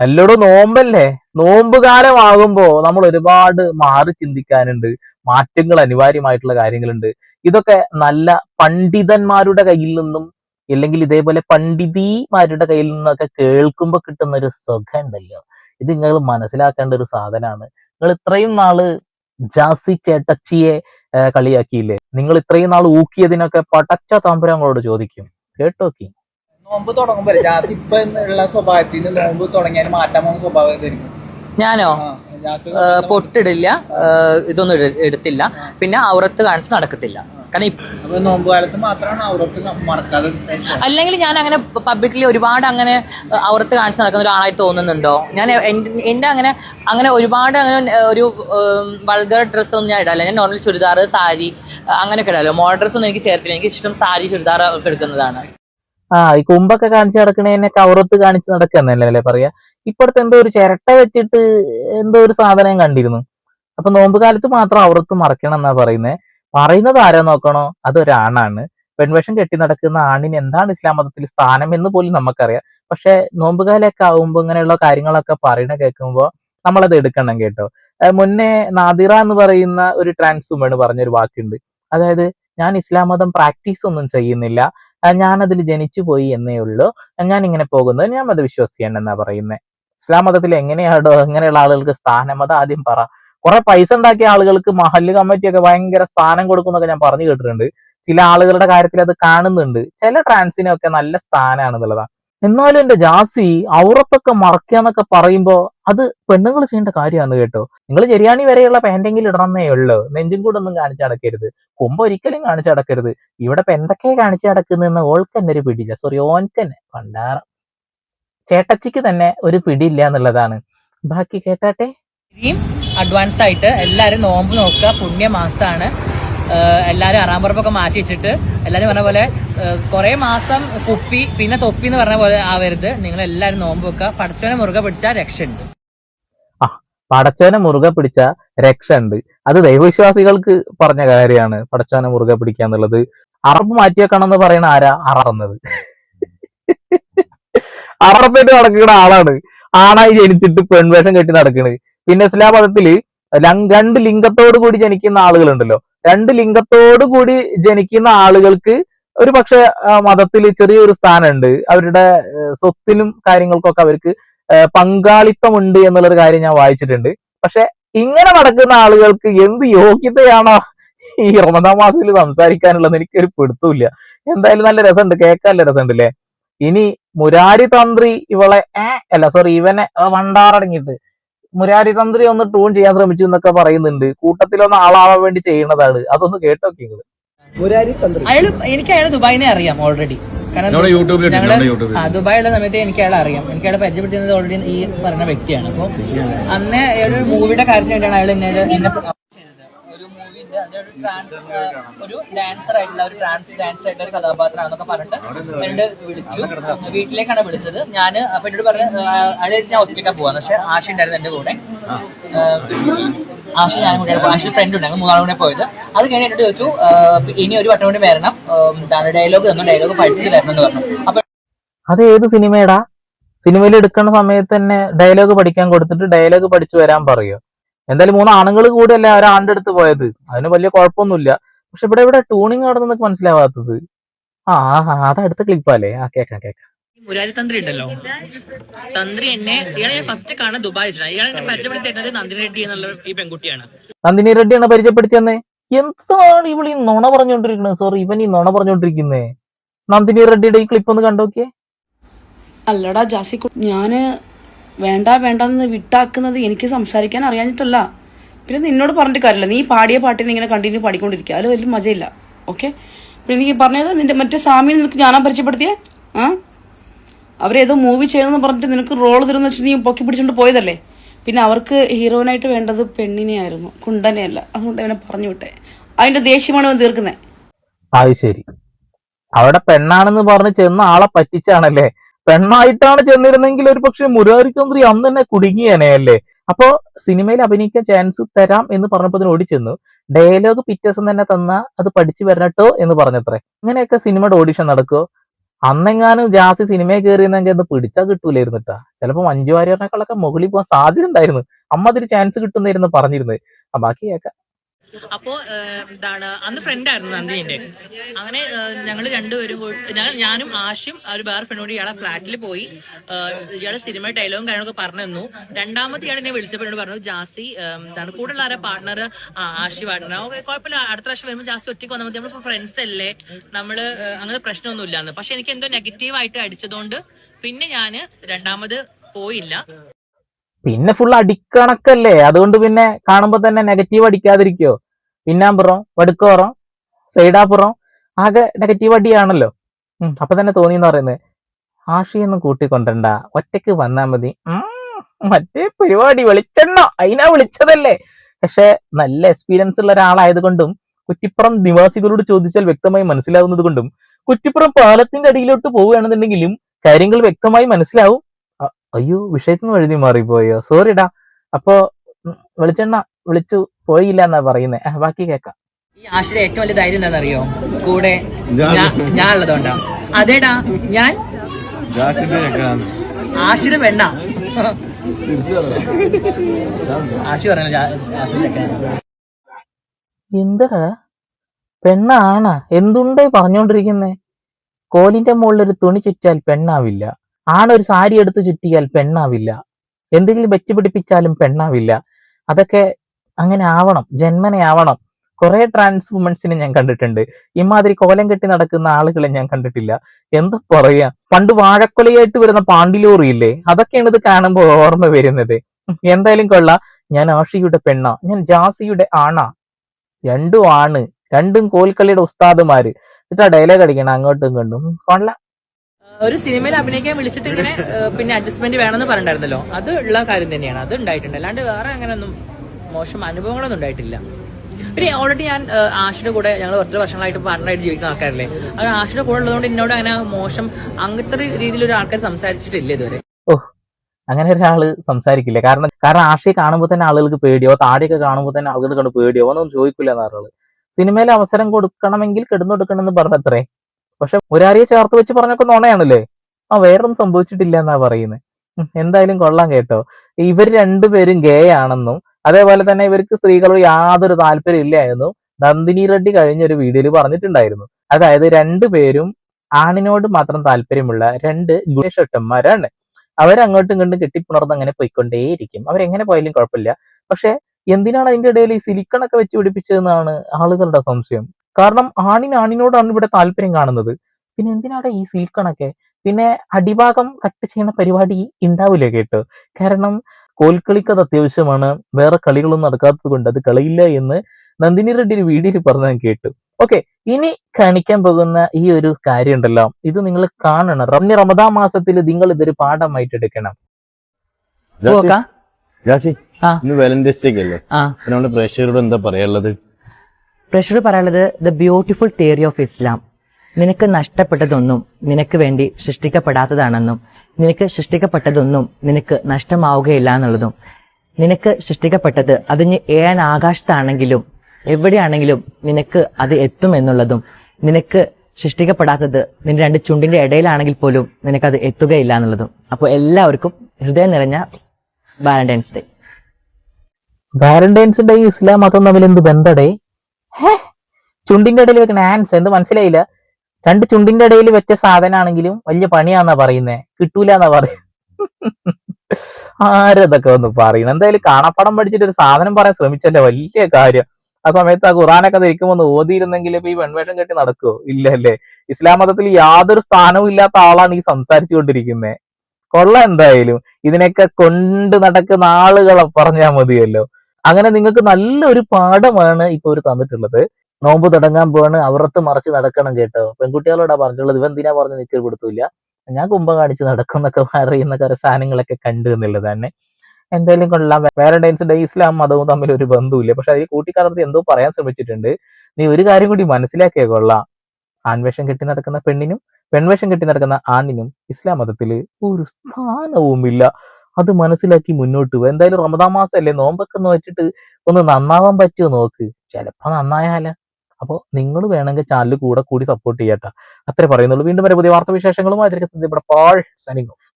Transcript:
എല്ലോടും നോമ്പല്ലേ? നോമ്പ് കാലമാകുമ്പോ നമ്മൾ ഒരുപാട് മാറി ചിന്തിക്കാനുണ്ട്. മാറ്റങ്ങൾ അനിവാര്യമായിട്ടുള്ള കാര്യങ്ങളുണ്ട്. ഇതൊക്കെ നല്ല പണ്ഡിതന്മാരുടെ കയ്യിൽ നിന്നും ഇല്ലെങ്കിൽ ഇതേപോലെ പണ്ഡിതിമാരുടെ കയ്യിൽ നിന്നൊക്കെ കേൾക്കുമ്പോൾ കിട്ടുന്ന ഒരു സുഖം ഉണ്ടല്ലോ ഇത് നിങ്ങൾ മനസ്സിലാക്കേണ്ട ഒരു സാധനമാണ്. നിങ്ങൾ ഇത്രയും നാൾ ജാസി ചേട്ടച്ചിയെ കളിയാക്കിയില്ലേ? നിങ്ങൾ ഇത്രയും നാൾ ഊക്കിയതിനൊക്കെ പടച്ച താമ്പരങ്ങളോട് ചോദിക്കും. കേട്ടോക്കി? നോമ്പ് തുടങ്ങുമ്പോ ജാസ് ഇപ്പൊ ഉള്ള സ്വഭാവത്തിൽ നിന്ന് നോമ്പ് തുടങ്ങിയാൽ മാറ്റാൻ പോകുന്ന സ്വഭാവമായിരിക്കും ഞാനോ? പൊട്ടിടില്ല. ഇതൊന്നും എടുത്തില്ല. പിന്നെ ഔറത്ത് കാണിച്ച് നടക്കത്തില്ല. കാരണം നോമ്പ് കാലത്ത് മാത്രമാണ് ഔറത്ത് മറക്കാതെ അല്ലെങ്കിൽ ഞാൻ അങ്ങനെ പബ്ലിക്കലി ഒരുപാട് അങ്ങനെ ഔറത്ത് കാണിച്ച് നടക്കുന്ന ഒരാളായി തോന്നുന്നുണ്ടോ? ഞാൻ എന്റെ അങ്ങനെ അങ്ങനെ ഒരുപാട് അങ്ങനെ ഒരു വൾഗർ ഡ്രസ്സ് ഒന്നും ഞാൻ ഇടാല്ല ഞാൻ നോർമൽ ചുരിദാർ സാരി അങ്ങനെയൊക്കെ ഇടാലോ മോഡൽ ഡ്രസ്സ് ഒന്നും എനിക്ക് ചേർത്തില്ല. എനിക്ക് ഇഷ്ടം സാരി ചുരിദാർ ഒക്കെ എടുക്കുന്നതാണ്. ആ ഈ കുമ്പൊക്കെ കാണിച്ചു നടക്കണേനെ കവറത്ത് കാണിച്ച് നടക്കുന്നല്ലേ പറയാ? ഇപ്പോഴത്തെ എന്തോ ഒരു ചിരട്ട വെച്ചിട്ട് എന്തോ ഒരു സാധനം കണ്ടിരുന്നു. അപ്പൊ നോമ്പ് കാലത്ത് മാത്രം അവറത്ത് മറക്കണം എന്നാ പറയുന്നത് പറയുന്നത് ആരാ നോക്കണോ? അതൊരാണാണ്. പെൺവേഷം കെട്ടി നടക്കുന്ന ആണിന് എന്താണ് ഇസ്ലാം മതത്തിൽ സ്ഥാനം എന്ന് പോലും നമുക്കറിയാം. പക്ഷെ നോമ്പുകാലൊക്കെ ആകുമ്പോ ഇങ്ങനെയുള്ള കാര്യങ്ങളൊക്കെ പറയണ കേൾക്കുമ്പോ നമ്മളത് എടുക്കണം കേട്ടോ. മുന്നേ നാദിറ എന്ന് പറയുന്ന ഒരു ട്രാൻസ് വുമൺ പറഞ്ഞൊരു വാക്കുണ്ട്. അതായത് ഞാൻ ഇസ്ലാം മതം പ്രാക്ടീസ് ഒന്നും ചെയ്യുന്നില്ല. ഞാൻ അതിൽ ജനിച്ചു പോയി എന്നേ ഉള്ളൂ. ഞാൻ ഇങ്ങനെ പോകുന്നത് ഞാൻ അത് വിശ്വസിക്കേണ്ടെന്നാ പറയുന്നത് ഇസ്ലാം മതത്തിൽ എങ്ങനെയാണോ എങ്ങനെയുള്ള ആളുകൾക്ക് സ്ഥാനം അത് ആദ്യം പറ. കുറെ പൈസ ഉണ്ടാക്കിയ ആളുകൾക്ക് മഹല്ല് കമ്മിറ്റിയൊക്കെ ഭയങ്കര സ്ഥാനം കൊടുക്കുന്നൊക്കെ ഞാൻ പറഞ്ഞു കേട്ടിട്ടുണ്ട്. ചില ആളുകളുടെ കാര്യത്തിൽ അത് കാണുന്നുണ്ട്. ചില ട്രാൻസിനൊക്കെ നല്ല സ്ഥാനമാണെന്നുള്ളതാണ് എന്നാലും എന്റെ ജാസി ഔറത്തൊക്കെ മറക്കാന്നൊക്കെ പറയുമ്പോ അത് പെണ്ണുങ്ങൾ ചെയ്യേണ്ട കാര്യമാണ് കേട്ടോ. നിങ്ങൾ ചെരിയാണി വരെയുള്ള പാന്റെങ്കിലും ഇടണമെന്നേ ഉള്ളൂ. നെഞ്ചും കൂടെ ഒന്നും കാണിച്ചു നടക്കരുത്. കുമ്പ ഒരിക്കലും കാണിച്ചു നടക്കരുത്. ഇവിടെ ഇപ്പൊ എന്തൊക്കെ കാണിച്ചു നടക്കുന്നതെന്ന് ഓൾക്ക് തന്നെ ഒരു പിടിയില്ല. സോറി ഓൻക്ക് തന്നെ. പണ്ടാറം ചേട്ടച്ചിക്ക് തന്നെ ഒരു പിടിയില്ല എന്നുള്ളതാണ്. ബാക്കി കേട്ടാട്ടെ? അഡ്വാൻസ് ആയിട്ട് എല്ലാവരും നോമ്പ് നോക്കുക. പുണ്യമാസമാണ്. എല്ലാവരും അറാമ്പുറപ്പൊക്കെ മാറ്റി വെച്ചിട്ട് എല്ലാവരും പറഞ്ഞ പോലെ കുറെ മാസം കുപ്പി പിന്നെ തൊപ്പി എന്ന് പറഞ്ഞ പോലെ ആവരുത്. നിങ്ങൾ എല്ലാവരും നോമ്പ് വെക്കുക. പടച്ചവനെ മുറുകെ പിടിച്ചാൽ രക്ഷയുണ്ട്. പടച്ചവനെ മുറുകെ പിടിച്ച രക്ഷ ഉണ്ട് അത് ദൈവവിശ്വാസികൾക്ക് പറഞ്ഞ കാര്യമാണ് പടച്ചവനെ മുറുകെ പിടിക്കുക എന്നുള്ളത്. അറപ്പ് മാറ്റി വെക്കണം എന്ന് പറയുന്ന ആരാ? അറന്നത് അറപ്പേറ്റ് നടക്കുന്ന ആളാണ്. ആണായി ജനിച്ചിട്ട് പെൺവേഷം കെട്ടി നടക്കണ്. പിന്നെ ഇസ്ലാം രണ്ട് ലിംഗത്തോട് കൂടി ജനിക്കുന്ന ആളുകളുണ്ടല്ലോ. രണ്ട് ലിംഗത്തോടു കൂടി ജനിക്കുന്ന ആളുകൾക്ക് ഒരു പക്ഷെ മതത്തിൽ ചെറിയൊരു സ്ഥാനമുണ്ട്. അവരുടെ സ്വത്തിലും കാര്യങ്ങൾക്കൊക്കെ അവർക്ക് പങ്കാളിത്തമുണ്ട് എന്നുള്ളൊരു കാര്യം ഞാൻ വായിച്ചിട്ടുണ്ട്. പക്ഷെ ഇങ്ങനെ നടക്കുന്ന ആളുകൾക്ക് എന്ത് യോഗ്യതയാണോ? ഈ റമദാൻ മാസത്തിൽ സംസാരിക്കാനുള്ളത് എനിക്കൊരു പിടുത്തമില്ല എന്തായാലും നല്ല രസമുണ്ട്. കേൾക്കാൻ നല്ല രസമുണ്ട് അല്ലേ ഇനി മുരാരി തന്ത്രി ഇവളെ ഏ അല്ല സോറി ഇവനെ വണ്ടാറടങ്ങിയിട്ട് മുരാരി തന്ത്രി ഒന്ന് ടൂൺ ചെയ്യാൻ ശ്രമിച്ചു എന്നൊക്കെ പറയുന്നുണ്ട്. കൂട്ടത്തിലൊന്ന് ആളാവാൻ വേണ്ടി ചെയ്യുന്നതാണ് അതൊന്ന് കേട്ടോക്കെ നിങ്ങൾ അയാൾ എനിക്ക് അയാൾ ദുബായിനെ അറിയാം ഓൾറെഡി കാരണം ഞങ്ങൾ ആ ദുബായിലുള്ള സമയത്ത് എനിക്ക് അയാളെ അറിയാം. എനിക്ക് അയാളെ പരിചയപ്പെടുത്തുന്നത് ഓൾറെഡി ഈ പറഞ്ഞ വ്യക്തിയാണ്. അപ്പോൾ അന്ന് ഒരു മൂവിയുടെ കാര്യത്തിന് വേണ്ടിയാണ് അയാൾ എന്നെ എന്നെ ട്രാൻസ് ഒരു ഡാൻസർ ആയിട്ടുള്ള ഒരു ട്രാൻസ് ഡാൻസ് ആയിട്ടുള്ള ഒരു കഥാപാത്രമാണെന്നൊക്കെ പറഞ്ഞിട്ട് എന്നോട് വിളിച്ചു. വീട്ടിലേക്കാണ് വിളിച്ചത്. ഞാൻ അപ്പൊ എന്നോട് പറഞ്ഞ അയാൾ ഞാൻ ഒറ്റയ്ക്ക് പോവാന്ന്. പക്ഷെ ആശ ഉണ്ടായിരുന്നു എന്റെ കൂടെ. ആശ ഞാൻ കൂടെ ആശ ഫ്രണ്ട് ഉണ്ടായിരുന്നു. മൂന്നാൾ കൂടെ പോയത്. അത് കഴിഞ്ഞ് എന്നോട് ചോദിച്ചു ഇനി ഒരു വട്ടം കൂടി വരണം. എന്താണ് ഡയലോഗ് തന്നു ഡയലോഗ് പഠിച്ചില്ലായിരുന്നു എന്ന് പറഞ്ഞു. അപ്പൊ അത് ഏത് സിനിമയടാ സിനിമയിൽ എടുക്കുന്ന സമയത്ത് തന്നെ ഡയലോഗ് പഠിക്കാൻ കൊടുത്തിട്ട് ഡയലോഗ് പഠിച്ചു വരാൻ പറയോ? എന്തായാലും മൂന്ന് ആണുങ്ങൾ കൂടിയല്ലേ ഒരാണ്ട് അടുത്ത് പോയത്. അതിന് വലിയ കുഴപ്പമൊന്നുമില്ല. പക്ഷെ ഇവിടെ ഇവിടെ ട്യൂണിങ് നടന്നു മനസ്സിലാവാത്തത്? ആ അത് അടുത്ത ക്ലിപ്പല്ലേ ആ കേക്കാം കേക്കാം. മുരാരി തന്ത്രി ഉണ്ടല്ലോ. തന്ത്രി എന്നെ ഇയാളെ ഫസ്റ്റ് കാണാൻ ദുബായ് ഇയാളെ എന്നെ പരിചയപ്പെടുത്തി തരുന്നത് നന്ദിനി റെഡ്ഡി എന്നുള്ള ഈ പെൺകുട്ടിയാണ്. നന്ദിനി റെഡ്ഡിയാണ് പരിചയപ്പെടുത്തിയെന്നേ? എന്താണ് ഇവൾ ഈ നുണ പറഞ്ഞോണ്ടിരിക്കുന്നത് സോറി ഇവൻ ഈ നുണ പറഞ്ഞോണ്ടിരിക്കുന്നേ നന്ദിനി റെഡ്ഡിയുടെ ഈ ക്ലിപ്പ് ഒന്ന് കണ്ടോക്കിയേ? അല്ലടാ ജാസി ഞാൻ വേണ്ട വേണ്ടെന്ന് വിട്ടാക്കുന്നത് എനിക്ക് സംസാരിക്കാൻ അറിയാഞ്ഞിട്ടല്ല. പിന്നെ നിന്നോട് പറഞ്ഞിട്ട് കാര്യമില്ല. നീ പാടിയ പാട്ടിനെ ഇങ്ങനെ കണ്ടിന്യൂ പാടിക്കൊണ്ടിരിക്കുക. അതിൽ വലിയ മജയില്ല. ഓക്കെ പിന്നെ നീ പറഞ്ഞത് നിന്റെ മറ്റേ സ്വാമിയെ നിനക്ക് ഞാനാ പരിചയപ്പെടുത്തിയേ? ആ? അവരേതോ മൂവി ചെയ്യണമെന്ന് പറഞ്ഞിട്ട് നിനക്ക് റോൾ തരുമെന്ന് വെച്ച് നീ പൊക്കി പിടിച്ചോണ്ട് പോയതല്ലേ? പിന്നെ അവർക്ക് ഹീറോയിനായിട്ട് വേണ്ടത് പെണ്ണിനെ ആയിരുന്നു. കുണ്ടനെയല്ല. അതുകൊണ്ട് അവനെ പറഞ്ഞു വിട്ടെ. അതിന്റെ ദേഷ്യമാണ് അവൻ തീർക്കുന്നത് അത് ശരി. അവിടെ പെണ്ണാണെന്ന് പറഞ്ഞ് ചെന്ന ആളെ പറ്റിച്ചാണല്ലേ? പെണ്ണായിട്ടാണ് ചെന്നിരുന്നെങ്കിൽ ഒരു പക്ഷെ മുരാരി തന്ത്രി അന്ന് തന്നെ കുടുങ്ങിയേനെ അല്ലേ അപ്പോ സിനിമയിൽ അഭിനയിക്കാൻ ചാൻസ് തരാം എന്ന് പറഞ്ഞപ്പോൾ അതിന് ഓടിച്ചെന്നു ഡയലോഗ് പിറ്റേസം തന്നെ തന്ന അത് പഠിച്ചു വരണട്ടോ എന്ന് പറഞ്ഞത്രേ. ഇങ്ങനെയൊക്കെ സിനിമയുടെ ഓഡിഷൻ നടക്കുമോ അന്നെങ്ങാനും ജാസി സിനിമയിൽ കയറിയെന്നെങ്കിൽ അത് പിടിച്ചാൽ കിട്ടൂലായിരുന്നിട്ടാ. ചിലപ്പോൾ മഞ്ജു വാര്യറിനേക്കാളൊക്കെ മുകളിൽ പോകാൻ സാധ്യത ഉണ്ടായിരുന്നു. അമ്മ അതിന് ചാൻസ് കിട്ടുന്നായിരുന്നു പറഞ്ഞിരുന്നത്. ആ അപ്പോ എന്താണ് അന്ന് ഫ്രണ്ട് ആയിരുന്നു നന്ദിന്റെ അങ്ങനെ ഞങ്ങൾ രണ്ടുപേരും ഞങ്ങൾ ഞാനും ആശും ഒരു വേറെ ഫ്രണ്ടോട് ഇയാളെ ഫ്ലാറ്റിൽ പോയി. ഇയാളെ സിനിമ ഡയലോഗും കാര്യങ്ങളൊക്കെ പറഞ്ഞു തന്നു. രണ്ടാമത്തെ ഇയാൾ എന്നെ വിളിച്ചപ്പോൾ എന്നോട് പറഞ്ഞു ജാസി എന്താണ് കൂടുതൽ ആരെ പാർട്ണർ ആശി പാർട്ട്ണർ ഓക്കെ കുഴപ്പമില്ല അടുത്ത പ്രാവശ്യം വരുമ്പോൾ ജാസ്തി ഒറ്റയ്ക്ക് വന്നാൽ മതി. നമ്മളിപ്പോ ഫ്രണ്ട്സ് അല്ലേ? നമ്മൾ ഏഹ്, അങ്ങനെ പ്രശ്നമൊന്നും ഇല്ലാന്ന് പക്ഷെ എനിക്ക് എന്തോ നെഗറ്റീവ് ആയിട്ട് അടിച്ചതുകൊണ്ട് പിന്നെ ഞാൻ രണ്ടാമത് പോയില്ല. പിന്നെ ഫുൾ അടിക്കണക്കല്ലേ? അതുകൊണ്ട് പിന്നെ കാണുമ്പോ തന്നെ നെഗറ്റീവ് അടിക്കാതിരിക്കോ? പിന്നാമ്പുറം വടുക്കോറം സൈഡാപ്പുറം ആകെ നെഗറ്റീവ് അടിയാണല്ലോ. അപ്പൊ തന്നെ തോന്നി എന്ന് പറയുന്നത് ആഷിയൊന്നും കൂട്ടിക്കൊണ്ടണ്ട ഒറ്റയ്ക്ക് വന്നാ മതി. മറ്റേ പരിപാടി വെളിച്ചെണ്ണ അതിനാ വിളിച്ചതല്ലേ? പക്ഷെ നല്ല എക്സ്പീരിയൻസ് ഉള്ള ഒരാളായതുകൊണ്ടും കുറ്റിപ്പുറം നിവാസികളോട് ചോദിച്ചാൽ വ്യക്തമായി മനസ്സിലാവുന്നത് കൊണ്ടും കുറ്റിപ്പുറം പാലത്തിന്റെ അടിയിലോട്ട് പോവുകയാണെന്നുണ്ടെങ്കിലും കാര്യങ്ങൾ വ്യക്തമായി മനസ്സിലാവും അയ്യോ വിഷയത്തിൽ നിന്ന് എഴുതി മാറിപ്പോയോ. സോറിടാ അപ്പോ വെളിച്ചെണ്ണ വിളിച്ചു പോയില്ല എന്നാ പറയുന്നേ. ബാക്കി കേക്കാം ഈ ആഷിയുടെ ഏറ്റവും വലിയ ധൈര്യം എന്താണെന്നറിയോ? കൂടെ ഞാൻ. ഉള്ളതുകൊണ്ടാ. അതേടാ ഞാൻ ആശുരം ആഷിയുടെ പെണ്ണ. ആഷി ആഷിയുടെ ചെക്കനാ. എന്തടാ പെണ്ണാണ? എന്തുണ്ടേ പറഞ്ഞോണ്ടിരിക്കുന്നേ? കോലിന്റെ മുകളിൽ ഒരു തുണി ചുറ്റാൽ പെണ്ണാവില്ല. ആണൊരു സാരി എടുത്ത് ചുറ്റിയാൽ പെണ്ണാവില്ല. എന്തെങ്കിലും വെച്ച് പിടിപ്പിച്ചാലും പെണ്ണാവില്ല. അതൊക്കെ അങ്ങനെ ആവണം ജന്മനെ ആവണം. കുറെ ട്രാൻസ് വുമൻസിനെ ഞാൻ കണ്ടിട്ടുണ്ട്. ഇമാതിരി കോലം കെട്ടി നടക്കുന്ന ആളുകളെ ഞാൻ കണ്ടിട്ടില്ല. എന്താ പറയാ? പണ്ട് വാഴക്കൊലയായിട്ട് വരുന്ന പാണ്ടിലോറി ഇല്ലേ? അതൊക്കെയാണ് ഇത് കാണുമ്പോൾ ഓർമ്മ വരുന്നത്. എന്തായാലും കൊള്ള. ഞാൻ ആഷിയുടെ പെണ്ണ. ഞാൻ ജാസിയുടെ ആണാ. രണ്ടും ആണ്. രണ്ടും കോൽക്കളിയുടെ ഉസ്താദുമാര്. എന്നിട്ടാ ഡയലോഗ് അടിക്കണം അങ്ങോട്ടും ഉം, കൊള്ളാം. ഒരു സിനിമയിൽ അഭിനയിക്കാൻ വിളിച്ചിട്ട് ഇങ്ങനെ പിന്നെ അഡ്ജസ്റ്റ്മെന്റ് വേണമെന്ന് പറഞ്ഞിട്ടുണ്ടായിരുന്നല്ലോ. അത് ഉള്ള കാര്യം തന്നെയാണ്. അത് ഉണ്ടായിട്ടുണ്ട്. അല്ലാണ്ട് വേറെ അങ്ങനെയൊന്നും മോശം അനുഭവങ്ങളൊന്നും ഉണ്ടായിട്ടില്ല. പിന്നെ ഓൾറെഡി ഞാൻ ആഷിയുടെ കൂടെ ഞങ്ങൾ ഒറ്റ വർഷങ്ങളായിട്ട് പാർട്ണറായിട്ട് ജീവിക്കുന്ന ആൾക്കാരല്ലേ. അത് ആഷിയുടെ കൂടെ ഉള്ളതുകൊണ്ട് എന്നോട് അങ്ങനെ മോശം അങ്ങനത്തെ രീതിയിൽ ഒരു ആൾക്കാർ സംസാരിച്ചിട്ടില്ല ഇതുവരെ. അങ്ങനെ ഒരാൾ സംസാരിക്കില്ല. കാരണം കാരണം ആഷയെ കാണുമ്പോൾ തന്നെ ആളുകൾക്ക് പേടിയോ താടിയൊക്കെ കാണുമ്പോൾ തന്നെ ആളുകൾ കണ്ട് പേടിയോ? ഒന്നും ചോദിക്കില്ല എന്നാളുകൾ സിനിമയിൽ അവസരം കൊടുക്കണമെങ്കിൽ കിടന്നു കൊടുക്കണമെന്ന് പറഞ്ഞത്രേ. പക്ഷെ മുരാരിയെ ചേർത്ത് വെച്ച് പറഞ്ഞൊക്കെ നുണയാണല്ലേ? ആ വേറൊന്നും സംഭവിച്ചിട്ടില്ല എന്നാ പറയുന്നത് എന്തായാലും കൊള്ളാം കേട്ടോ. ഇവർ രണ്ടുപേരും ഗേ ആണെന്നും അതേപോലെ തന്നെ ഇവർക്ക് സ്ത്രീകളോട് യാതൊരു താല്പര്യം ഇല്ലായെന്നും നന്ദിനി റെഡ്ഡി കഴിഞ്ഞ ഒരു വീഡിയോയിൽ പറഞ്ഞിട്ടുണ്ടായിരുന്നു. അതായത് രണ്ടുപേരും ആണിനോട് മാത്രം താല്പര്യമുള്ള രണ്ട് ഗുണേഷട്ടന്മാരാണ് അവരങ്ങോട്ടും ഇങ്ങോട്ടും കെട്ടിപ്പുണർന്ന് അങ്ങനെ പോയിക്കൊണ്ടേയിരിക്കും. അവരെങ്ങനെ പോയാലും കുഴപ്പമില്ല. പക്ഷെ എന്തിനാണ് അതിന്റെ ഇടയിൽ ഈ സിലിക്കണൊക്കെ വെച്ച് പിടിപ്പിച്ചതെന്നാണ് ആളുകളുടെ സംശയം. കാരണം ആണിന് ആണിനോടാണ് ഇവിടെ താല്പര്യം കാണുന്നത്. പിന്നെ എന്തിനാണ് ഈ സിൽക്കണൊക്കെ പിന്നെ അടിഭാഗം കട്ട് ചെയ്യുന്ന പരിപാടി ഉണ്ടാവില്ല കേട്ടോ? കാരണം കോൽക്കളിക്ക് അത് അത്യാവശ്യമാണ്. വേറെ കളികളൊന്നും നടക്കാത്തത് കൊണ്ട് അത് കളിയില്ല എന്ന് നന്ദിനി റെഡ്ഡി ഒരു വീഡിയോയിൽ പറഞ്ഞു ഞാൻ കേട്ടു. ഓക്കെ ഇനി കാണിക്കാൻ പോകുന്ന ഈ ഒരു കാര്യം ഉണ്ടല്ലോ ഇത് നിങ്ങൾ കാണണം. റമ്യ റമദാ മാസത്തിൽ നിങ്ങൾ ഇതൊരു പാഠമായിട്ട് എടുക്കണം. ജാസി. ഇന്ന് വാലന്റൈൻസ് ഡേ അല്ലേ നമ്മുടെ പ്രേക്ഷകരോട് എന്താ പറയാനുള്ളത്? പ്രഷർ പറയുന്നത് the beautiful theory of Islam നിനക്ക് നഷ്ടപ്പെട്ടതൊന്നും നിനക്ക് വേണ്ടി സൃഷ്ടിക്കപ്പെടാത്തതാണെന്നും നിനക്ക് സൃഷ്ടിക്കപ്പെട്ടതൊന്നും നിനക്ക് നഷ്ടമാവുകയില്ല എന്നുള്ളതും നിനക്ക് സൃഷ്ടിക്കപ്പെട്ടത് അതിന് ഏഴാൻ ആകാശത്താണെങ്കിലും എവിടെയാണെങ്കിലും നിനക്ക് അത് എത്തും എന്നുള്ളതും നിനക്ക് സൃഷ്ടിക്കപ്പെടാത്തത് നിന്റെ രണ്ട് ചുണ്ടിന്റെ ഇടയിലാണെങ്കിൽ പോലും നിനക്കത് എത്തുകയില്ല എന്നുള്ളതും അപ്പോൾ എല്ലാവർക്കും ഹൃദയം നിറഞ്ഞ Valentine's Day Valentine's Day Islam മതം തമ്മിൽ എന്ത് ബന്ധടേ ചുണ്ടിന്റെ ഇടയിൽ വെക്കണ ആൻസ് എന്ത് മനസ്സിലായില്ല? രണ്ട് ചുണ്ടിന്റെ ഇടയിൽ വെച്ച സാധനമാണെങ്കിലും വലിയ പണിയാന്നാ പറയുന്നേ. കിട്ടൂല എന്നാ പറയുന്നത് ആരതൊക്കെ ഒന്ന് പറയുന്നത് എന്തായാലും കാണാപ്പാടം പഠിച്ചിട്ട് ഒരു സാധനം പറയാൻ ശ്രമിച്ചല്ലേ? വലിയ കാര്യം. ആ സമയത്ത് ആ ഖുറാനൊക്കെ ധരിക്കുമ്പോൾ ഒന്ന് ഓതിയിരുന്നെങ്കിൽ ഇപ്പൊ ഈ പെൺവേഷം കെട്ടി നടക്കുവോ? ഇല്ല അല്ലേ ഇസ്ലാം മതത്തിൽ യാതൊരു സ്ഥാനവും ഇല്ലാത്ത ആളാണ് ഈ സംസാരിച്ചു കൊണ്ടിരിക്കുന്നത് കൊള്ള എന്തായാലും. ഇതിനൊക്കെ കൊണ്ട് നടക്കുന്ന ആളുകളെ പറഞ്ഞാൽ മതിയല്ലോ. അങ്ങനെ നിങ്ങൾക്ക് നല്ലൊരു പാഠമാണ് ഇപ്പൊ ഒരു തന്നിട്ടുള്ളത്. നോമ്പ് തുടങ്ങാൻ പോവാണ് അവറത്ത് മറച്ച് നടക്കണം കേട്ടോ. പെൺകുട്ടികളോടാ പറഞ്ഞിട്ടുള്ളത് ഇവ എന്തിനാ പറഞ്ഞ് നിൽക്കൽ കൊടുത്തില്ല. ഞാൻ കുംഭം കാണിച്ച് നടക്കും എന്നൊക്കെ പറയുന്ന കുറെ സാധനങ്ങളൊക്കെ കണ്ടു എന്നുള്ളത് തന്നെ. എന്തായാലും കൊള്ളാം. വാലന്റൈൻസ് ഡേ ഇസ്ലാം മതവും തമ്മിൽ ഒരു ബന്ധമില്ല പക്ഷെ അതിൽ കൂട്ടിക്കലർത്തി എന്തോ പറയാൻ ശ്രമിച്ചിട്ടുണ്ട്. നീ ഒരു കാര്യം കൂടി മനസ്സിലാക്കിയേ കൊള്ളാം. ആൺവേഷം കെട്ടി നടക്കുന്ന പെണ്ണിനും പെൺവേഷം കെട്ടി നടക്കുന്ന ആണിനും ഇസ്ലാം മതത്തിൽ ഒരു സ്ഥാനവുമില്ല. അത് മനസ്സിലാക്കി മുന്നോട്ട് പോകുക എന്തായാലും റമദാ മാസം അല്ലേ നോമ്പൊക്കെ നോക്കിയിട്ട് ഒന്ന് നന്നാവാൻ പറ്റുമോ നോക്ക്? ചിലപ്പോ നന്നായാല. അപ്പോൾ നിങ്ങൾ വേണമെങ്കിൽ ചാനൽ കൂടെ കൂടി സപ്പോർട്ട് ചെയ്യട്ടെ. അത്രേ പറയുന്നുള്ളൂ. വീണ്ടും വരെ പുതിയ വാർത്താ വിശേഷങ്ങളുമായി ഇവിടെ പാൾ സൈനിങ് ഓഫ്